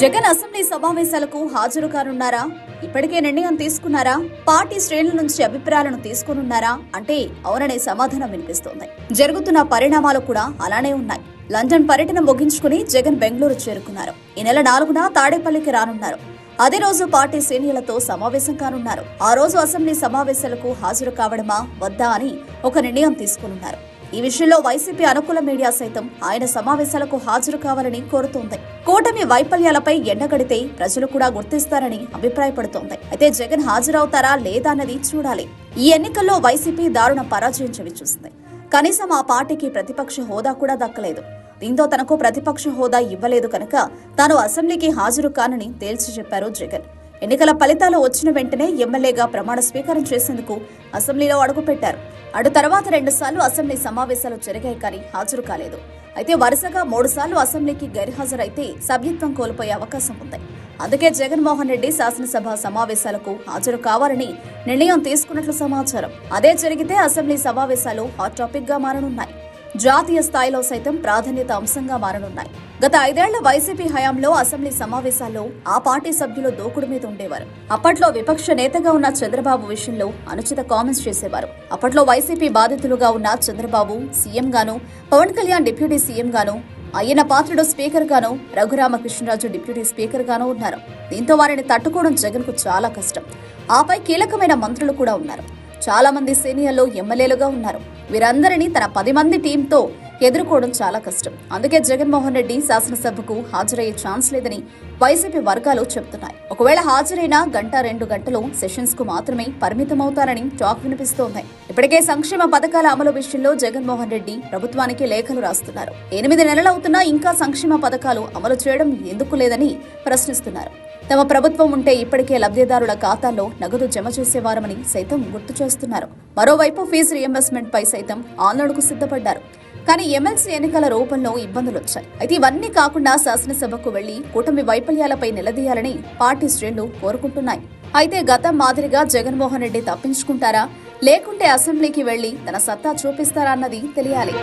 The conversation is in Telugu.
జగన్ అసెంబ్లీ సమావేశాలకు హాజరు కానున్నారా ఇప్పటికే నిర్ణయం తీసుకున్నారా? పార్టీ శ్రేణుల నుంచి అభిప్రాయాలను తీసుకునున్నారా? అంటే అవుననే సమాధానం వినిపిస్తోంది. జరుగుతున్న పరిణామాలు కూడా అలానే ఉన్నాయి. లండన్ పర్యటన ముగించుకుని జగన్ బెంగళూరు చేరుకున్నారు. ఈ నెల నాలుగున తాడేపల్లికి రానున్నారు. అదే రోజు పార్టీ సీనియర్లతో సమావేశం కానున్నారు. ఆ రోజు అసెంబ్లీ సమావేశాలకు హాజరు కావడమా? వద్దా అని ఒక నిర్ణయం తీసుకున్నారు ఈ విషయంలో వైసీపీ అనుకూల మీడియా సైతం ఆయన సమావేశాలకు హాజరు కావాలని కోరుతోంది. కూటమి వైఫల్యాలపై ఎండగడితే ప్రజలు కూడా గుర్తిస్తారని అభిప్రాయపడుతోంది. అయితే జగన్ హాజరవుతారా లేదా అన్నది చూడాలి. ఈ ఎన్నికల్లో వైసీపీ దారుణ పరాజయం చవిచూసింది కనీసం ఆ పార్టీకి ప్రతిపక్ష హోదా కూడా దక్కలేదు. దీంతో తనకు ప్రతిపక్ష హోదా ఇవ్వలేదు కనుక తాను అసెంబ్లీకి హాజరు కానని తేల్చి చెప్పారు జగన్. ఎన్నికల ఫలితాలు వచ్చిన వెంటనే ఎమ్మెల్యేగా ప్రమాణ స్వీకారం చేసేందుకు అసెంబ్లీలో అడుగుపెట్టారు. అటు తర్వాత రెండుసార్లు అసెంబ్లీ సమావేశాలు జరిగాయి కానీ హాజరు కాలేదు. అయితే వరుసగా మూడుసార్లు అసెంబ్లీకి గైర్హాజరైతే సభ్యత్వం కోల్పోయే అవకాశం ఉంది. అందుకే జగన్మోహన్ రెడ్డి శాసనసభ సమావేశాలకు హాజరు కావాలని నిర్ణయం తీసుకున్నట్లు సమాచారం. అదే జరిగితే అసెంబ్లీ సమావేశాలు హాట్ టాపిక్గా మారనున్నాయి. జాతీయ స్థాయిలో సైతం ప్రాధాన్యత అంశంగా మారనున్నాయి. గత ఐదేళ్ళ వైసీపీ హయాంలో అసెంబ్లీ సమావేశాల్లో ఆ పార్టీ సభ్యులు దోకుడు మీద ఉండేవారు. అప్పట్లో విపక్ష నేతగా ఉన్న చంద్రబాబు విషయంలో అనుచిత కామెంట్స్ చేసేవారు. అప్పట్లో వైసీపీ బాధితులుగా ఉన్న చంద్రబాబు సీఎం గాను పవన్ కళ్యాణ్ డిప్యూటీ సీఎం గాను అయ్యన పాత్రుడు స్పీకర్ గాను రఘురామకృష్ణరాజు డిప్యూటీ స్పీకర్ గాను ఉన్నారు. దీంతో వారిని తట్టుకోవడం జగన్కు చాలా కష్టం. ఆపై కీలకమైన మంత్రులు కూడా ఉన్నారు. చాలా మంది సీనియర్లు ఎమ్మెల్యేలుగా ఉన్నారు. వీరందరినీ తన పది మంది టీంతో ఎదుర్కోవడం చాలా కష్టం. అందుకే జగన్మోహన్ రెడ్డి శాసనసభకు హాజరయ్యే ఛాన్స్ లేదని వైసీపీ వర్గాలు చెబుతున్నాయి. ఒకవేళ హాజరైన గంట రెండు గంటలు సెషన్స్కు మాత్రమే పరిమితమవుతారని టాక్ వినిపిస్తోంది. ఇప్పటికే సంక్షేమ పథకాల అమలు విషయంలో జగన్మోహన్ రెడ్డి ప్రభుత్వానికి లేఖలు రాస్తున్నారు. ఎనిమిది నెలలవుతున్నా ఇంకా సంక్షేమ పథకాలు అమలు చేయడం ఎందుకు లేదని ప్రశ్నిస్తున్నారు. తమ ప్రభుత్వం ఉంటే ఇప్పటికే లబ్ధిదారుల ఖాతాల్లో నగదు జమ చేసేవారమని సైతం గుర్తు చేస్తున్నారు. మరోవైపు ఫీజు రియంబర్స్మెంట్ పై సైతం ఆందోళనకు సిద్ధపడ్డారు. కానీ ఎమ్మెల్సీ ఎన్నికల రూపంలో ఇబ్బందులు వచ్చాయి అయితే ఇవన్నీ కాకుండా శాసనసభకు వెళ్ళి కూటమి వైఫల్యాలపై నిలదీయాలని పార్టీ శ్రేణులు కోరుకుంటున్నాయి. అయితే గతం మాదిరిగా జగన్మోహన్ రెడ్డి తప్పించుకుంటారా? లేకుంటే అసెంబ్లీకి వెళ్ళి తన సత్తా చూపిస్తారా అన్నది తెలియాలి.